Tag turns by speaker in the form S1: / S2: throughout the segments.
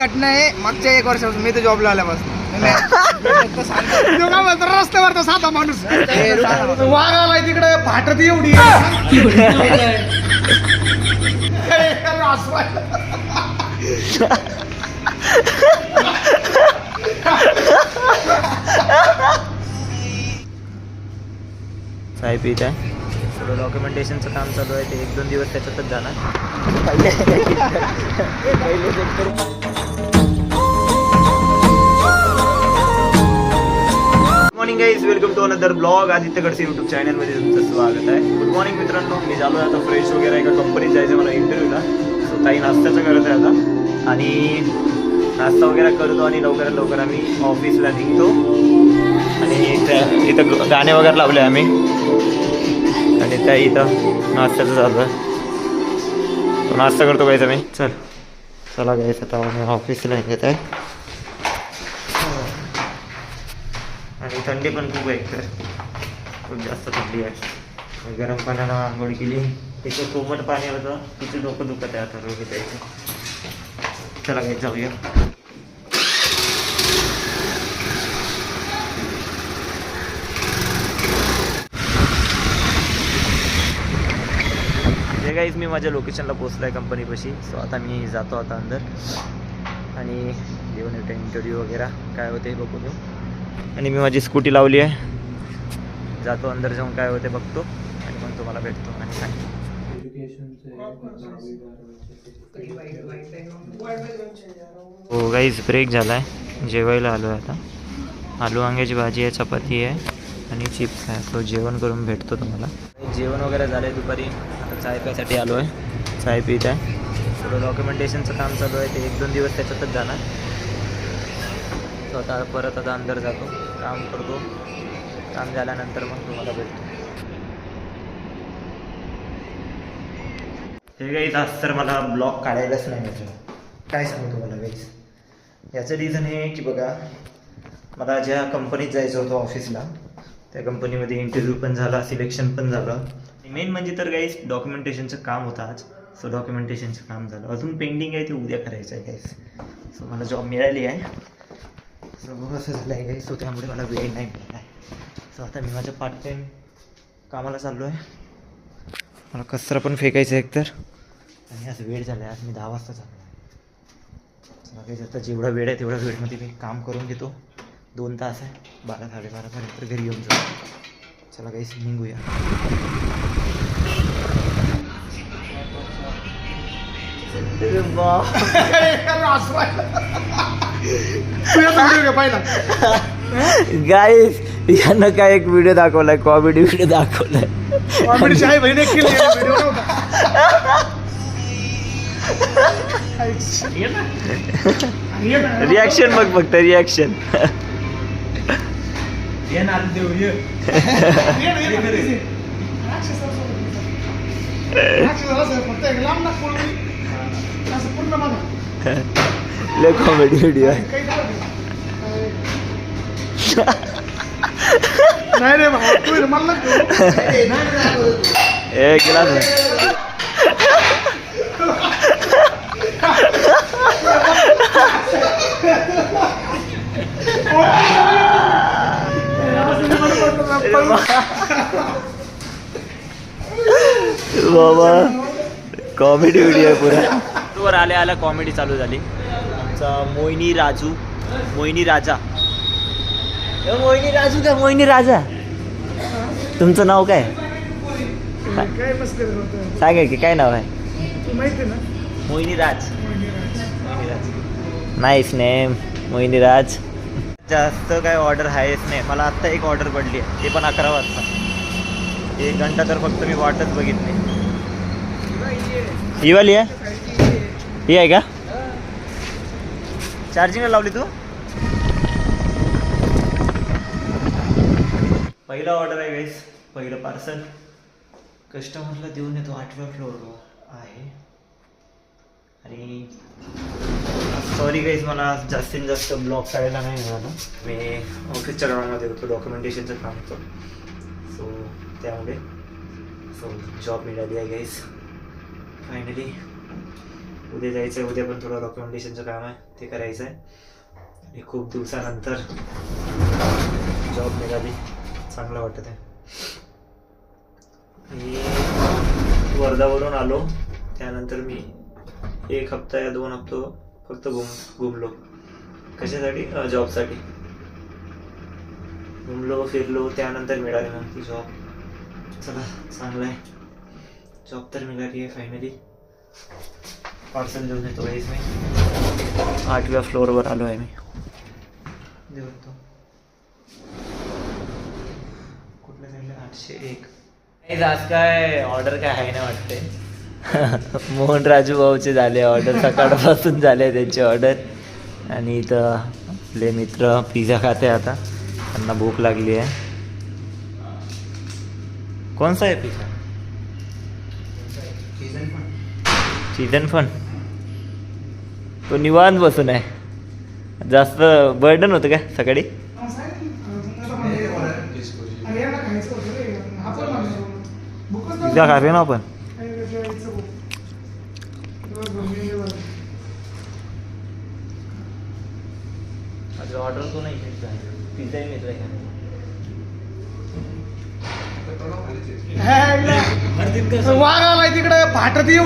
S1: घटना आहे मागच्या एक वर्षापासून मी तर जॉबला आल्यापासून. सांगतो.
S2: तो काय साधा माणूस.
S1: सांगा.
S2: वाघाला तिकडे फाटत एवढी.
S3: चाय पित आहे. थोडं डॉक्युमेंटेशनचं काम चालू आहे ते एक दोन दिवस त्याच्यातच जाणार. Morning guys welcome to another blog आदित्यकडचे YouTube चॅनलमध्ये तुमचं स्वागत आहे. गुड मॉर्निंग मित्रांनो. मी झालो आता फ्रेश वगैरे एका कंपनीत जायचं मला इंटरव्ह्यूला सो ताई नाश्त्याचं करत आहे आता. आणि नाश्ता वगैरे करतो आणि लवकरात लवकर आम्ही ऑफिसला निघतो. आणि इथं इथं गाणे वगैरे लावले आम्ही. आणि त्या इथं नाश्त्याचं झालं तो नाश्ता करतो गायचं मी चल. चला गायचं आता आम्ही ऑफिसला येत आहे. थंडी पण खूप आहे तर खूप जास्त थंडी आहे. गरम पाण्यानं आंघोळ केली. तिचं कोमट पाणी होतं. तिचं डोकं दुखत आहे आता रोगी द्यायचं चला काय जाऊया. जे काहीच मी माझ्या लोकेशनला पोचलो आहे कंपनीपाशी सो आता मी जातो आता अंदर. आणि देऊन येतो इंटरव्ह्यू वगैरे. काय होते बघू येऊ आणि मी माझी स्कूटी लावली आहे. जातो अंदर जाऊन काय होते बघतो. आणि मग तुम्हाला भेटतो आणि काय. हो गाईज ब्रेक झाला आहे जेवायला आलो आहे आता. आलू वांग्याची भाजी आहे चपाती आहे आणि चिप्स आहे. तो जेवण करून भेटतो तुम्हाला. जेवण वगैरे झालं आहे दुपारी. आता चाय प्यासाठी आलो आहे चाय पित आहे. थोडं डॉक्युमेंटेशनचं काम चालू आहे. ते एक दोन दिवस त्याच्यातच जाणार. स्वतः परत आता अंदर जातो काम करतो. काम झाल्यानंतर मग तुम्हाला भेटतो. हे गाईज आज तर मला ब्लॉग काढायलाच नाही म्हणजे काय सांगू तुम्हाला गाईज याचं रिझन हे आहे की बघा मला ज्या कंपनीत जायचं होतं ऑफिसला त्या कंपनीमध्ये इंटरव्ह्यू पण झाला सिलेक्शन पण झालं. मेन म्हणजे तर गाईज डॉक्युमेंटेशनचं काम होतं आज. सो डॉक्युमेंटेशनचं काम झालं. अजून पेंडिंग आहे ते उद्या करायचं आहे गाईज सो मला जॉब मिळाली आहे. सो असं झालं आहे सो त्यामुळे मला वेळ नाही मिळाला आहे. सो आता मी माझ्या पार्ट टाईम कामाला चाललो आहे मला कचरा पण फेकायचं आहे एकतर. आणि आज वेळ झाला आहे आज मी दहा वाजता चाललो आहे चला आता जेवढा वेळ आहे तेवढ्या वेळमध्ये मी काम करून घेतो. दोन तास आहे बारा साडेबारापर्यंत घरी येऊन जाऊ. चला काही निघूया.
S2: पहिला
S3: गाईस यानं काय एक व्हिडिओ दाखवलाय कॉमेडी व्हिडिओ दाखवलाय. रिॲक्शन बघ फक्त रिॲक्शन
S2: पूर्ण बघा
S3: लय कॉमेडी व्हिडिओ आहे
S2: काही नाही रे भाऊ तू मला नको.
S3: ए गेला बाबा कॉमेडी व्हिडिओ आहे पुरा। वर आल्या आल्या कॉमेडी चालू झाली। आमचा मोहिनी राजू मोहिनी राजा. मोहिनी राजू का? मोहिनी राजा. तुमचं नाव काय?
S2: काय मस्करी करतोय?
S3: सांगा की काय नाव आहे? मोहिनी राज. Nice name Mohini Raj. जास्त काय ऑर्डर आहेच नाही. मला आत्ता एक ऑर्डर पडली आहे. ते पण अकरा वाजता. एक घंटा तर फक्त मी वाटच बघितली. ही वाली आहे. ही आहे का? चार्जिंगला लावली तू? पहिला ऑर्डर आहे वेस पहिलं पार्सल कस्टमरला देऊन येतो आठव्या फ्लोअरवर आहे. आणि सॉरी गाईज मला जास्तीत जास्त ब्लॉग करायला नाही मिळालं. मी ऑफिसच्या कामामध्ये होतो डॉक्युमेंटेशनचं काम होतं. सो त्यामुळे सो जॉब मिळाली आहे गाईज फायनली उद्या जायचं आहे उद्या पण थोडं डॉक्युमेंटेशनचं काम आहे ते करायचं आहे आणि खूप दिवसानंतर जॉब मिळाली चांगलं वाटत आहे. मी वर्धावरून आलो. त्यानंतर मी एक हप्ता या दोन हप्तो फक्त घुम घुमलो कशासाठी? जॉबसाठी घुमलो फिरलो त्यानंतर मिळाली मग ती जॉब चला चांगलं आहे. जॉब तर मिळाली आहे फायनली पार्सल घेऊन येतो मी आठव्या फ्लोअरवर आलो आहे मी. देऊ तो. कुठल्या साईडला आठशे एक.
S4: आज काय ऑर्डर काय आहे ना वाटते मोहन राजू भाऊचे झाले ऑर्डर सकाळपासून झाले त्यांची ऑर्डर आणि इथं आपले मित्र पिझ्झा खाते आता. त्यांना भूक लागली आहे. कोणसा आहे पिझ्झा सीझन फन तो निवांत बसून आहे. जास्त बर्डन होतं काय सकाळी?
S2: हा.
S3: पिझ्झा खाते ना आपण
S4: ऑर्डर तो नाही पिझ्झाही.
S2: वाघ आलाय तिकडे फाटत येऊ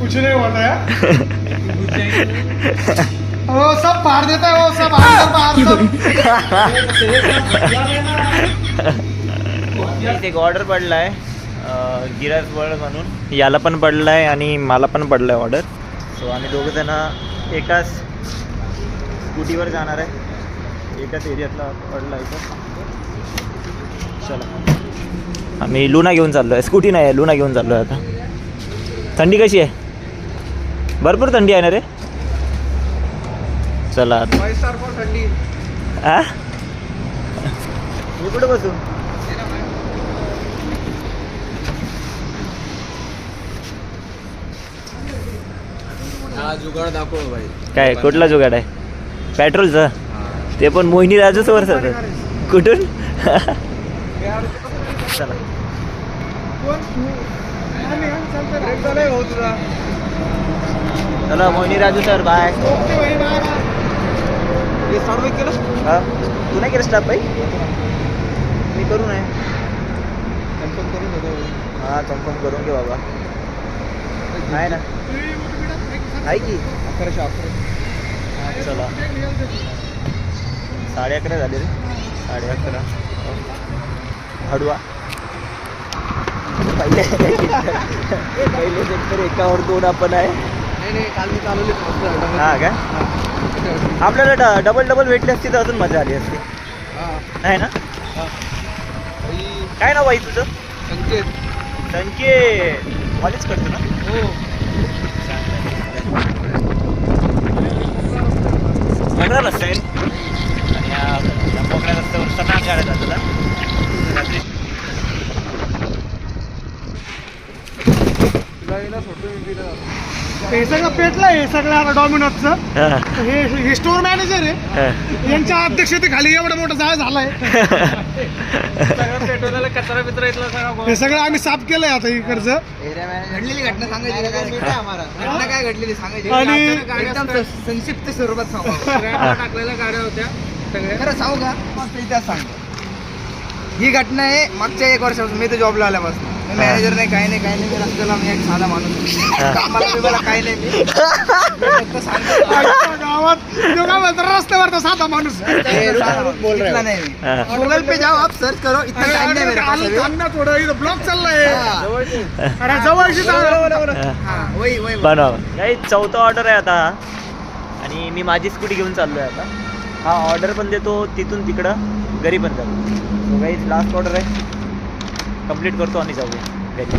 S2: कुछ नाही होत है? वो सब फाड़ देता है वो सब अंदर बाहर
S3: एक ऑर्डर पडलाय गिराज वर्ल्ड म्हणून. याला पण पडलाय आणि मला पण पडलाय ऑर्डर सो आम्ही दोघं जण एकाच स्कूटीवर जाणार आहे. एकाच एरियातला पडला इथं चला. आम्ही लुना घेऊन चाललो आहे स्कूटी नाही आहे लुना घेऊन चाललो आहे आता. थंडी कशी आहे? भरपूर थंडी आहे ना रे? चला
S1: थंडी.
S3: आ? कुठं बसू
S1: हा जुगाड दाखव भाई.
S3: काय कुठला जुगाड आहे? पेट्रोलचा? ते पण मोहिनी राजूच वर कुठून? चला। चला, मोहिनी राजू सर बाय
S1: हे?
S3: हा तू नाही केलं स्टाफ बाई मी करू
S1: देतो
S3: हा कन्फर्म करून घे बाबा। आहे ना? आहे की?
S1: अकराशे अकरा
S3: चला साडे अकरा झाले रे साडे अकरा. हडवा. पहिले पहिले सेक्टर एकावर दोन आपण आहे. हा काय आपल्याला डबल डबल भेटली असती तर अजून मजा आली असती. नाही ना? काय नाव आहे तुझं?
S1: संकेत.
S3: संकेत. कॉलेज करतो ना?
S1: हो.
S3: रस्ता आहे आणि या या मोकळ्या रस्त्यावर सकाळ गाड्या जातात हा. रात्री
S1: तुला येईल सोडतो मी तिला जातो
S2: हे सगळं पेटलं हे सगळं आता डॉमिनोजचं.
S3: हा,
S2: हे स्टोर मॅनेजर आहे.
S3: हा.
S2: यांच्या अध्यक्षतेखाली एवढा मोठा जाळ झालाय.
S1: कचरा बिचरा इथला सगळा
S2: हे सगळं आम्ही साफ केलंय आता इकडचं
S1: घडलेली घटना सांगायची? घटना काय घडलेली सांगायची?
S2: आणि-
S1: संक्षिप्त स्वरूपात सांगू. टाकलेल्या गाड्या होत्या सगळ्या. खरं सांगू का? मस्त इतिहास सांगतो. ही घटना आहे मागच्या एक वर्षापासून. मी तर जॉबला आल्यापासून. मी मॅनेजर नाही काही नाही काही नाही मी रस्त्याला मी एक साधा माणूस. कामाला बिमाला काही नाही मी फक्त सांगतो
S2: आमच्या गावात म्हणतो रस्त्यावरचा साधा माणूस
S1: हे नाही मी
S3: हा.
S1: गूगल पे जाओ आप सर्च करो इतना टाइम नहीं मेरे पास
S2: आलं
S1: अभी.
S2: थांब ना थोडं इथं ब्लॉक चाललाय
S1: हाँ.
S2: अरे जवळची जागा.
S3: हा.
S1: हाँ, वही वही
S3: बनवा काही चौथा ऑर्डर आहे आता. आणि मी माझी स्कूटी घेऊन चाललो आहे आता हा ऑर्डर पण देतो तिथून तिकडं घरी पण जातो सो काही लास्ट ऑर्डर आहे कंप्लीट करतो आणि जाऊया. घरी.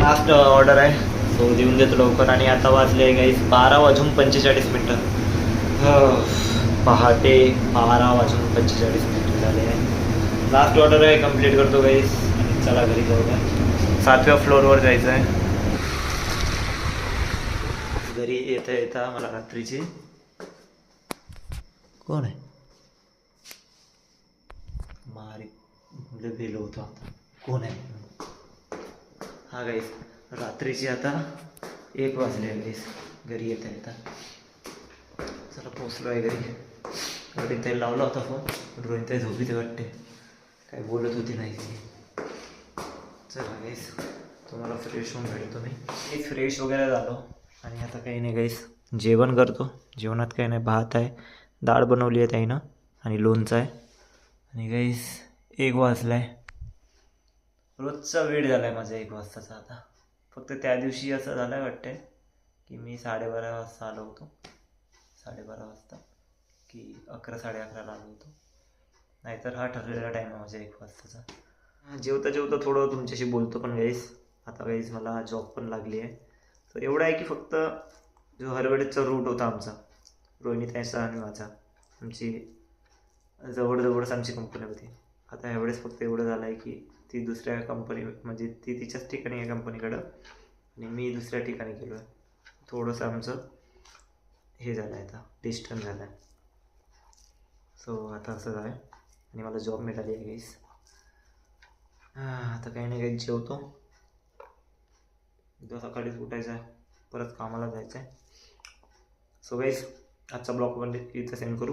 S3: लास्ट ऑर्डर uh, आहे. सो देऊन देतो लवकर. आणि आता वाजले गाईस बारा वाजून पंचेचाळीस मिनटं. हो, पहाटे बारा वाजून पंचेचाळीस मिनटं झाले आहे. लास्ट ऑर्डर आहे. कंप्लीट करतो गाईस आणि चला घरी जाऊया. सातव्या फ्लोअरवर जायचं आहे. घरी येता येता मला रात्रीची. कोण आहे? मारी गेलो होतो आता. कोण आहे? हा गाईस रात्रीची आता एक वाजले गाईस घरी येता येता. चला पोचलो आहे घरी. रोहित ताई लावला होता फोन रोहित ताई झोपी ते वाटते. काय बोलत होती नाही ती. चला गाईस तुम्हाला फ्रेश होऊन भेटतो मी मी फ्रेश वगैरे झालो. आणि आता काही नाही गाईस जेवण करतो. जेवणात काही नाही भात आहे. डाळ बनवली आहे ताईनं. आणि लोणचं आहे. आणि गाईस एक वाजला आहे रोजचा वेळ झाला आहे माझा एक वाजताचा आता. फक्त त्या दिवशी असं झालं आहे वाटते की मी साडेबारा वाजता आलो होतो. साडेबारा वाजता की अकरा साडे अकराला आलो होतो. नाहीतर हा ठरलेला टाईम आहे माझा एक वाजताचा. जेवता जेवता थोडं तुमच्याशी बोलतो पण गाईस आता गाईस मला जॉब पण लागली आहे. तर एवढं आहे की फक्त जो हरवडेचा रूट होता आमचा रोहिणी ताईचा आणि माझा आमची जवळजवळच आमची कंपनी होती. आता यावेळेस फक्त एवढं झालं आहे की ती दुसऱ्या कंपनी म्हणजे ती तिच्याच ठिकाणी आहे कंपनीकडं आणि मी दुसऱ्या ठिकाणी गेलो आहे थोडंसं आमचं हे झालं आहे आता डिस्टन्स झालं आहे सो आता असं झालं आहे आणि मला जॉब मिळाली आहे गाईस आता काही नाही काही जेवतो. उद्या सकाळीच उठायचं आहे परत कामाला जायचं आहे सो गाईस आजचा ब्लॉग पण इथं सेंड करू.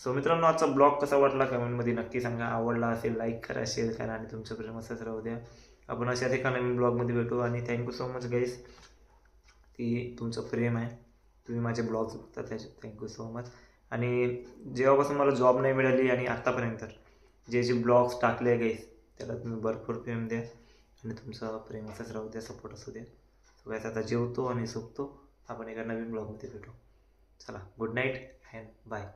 S3: सो मित्रांनो आजचा ब्लॉग कसा वाटला कमेंटमध्ये नक्की सांगा. आवडला असेल लाईक करा शेअर करा आणि तुमचं प्रेम असंच राहू द्या. आपण अशाच एका नवीन ब्लॉगमध्ये भेटू आणि थँक्यू सो मच गाईस की तुमचं प्रेम आहे. तुम्ही माझे ब्लॉग्स बघता त्याचे थँक्यू सो मच आणि जेव्हापासून मला जॉब नाही मिळाली आणि आत्तापर्यंत जे जे ब्लॉग्स टाकले गाईस त्याला तुम्ही भरपूर प्रेम द्या आणि तुमचं प्रेम असंच राहू द्या सपोर्ट असू द्या. सो गाईस आता जेवतो आणि झोपतो. आपण एका नवीन ब्लॉगमध्ये भेटू. चला गुड नाईट अँड बाय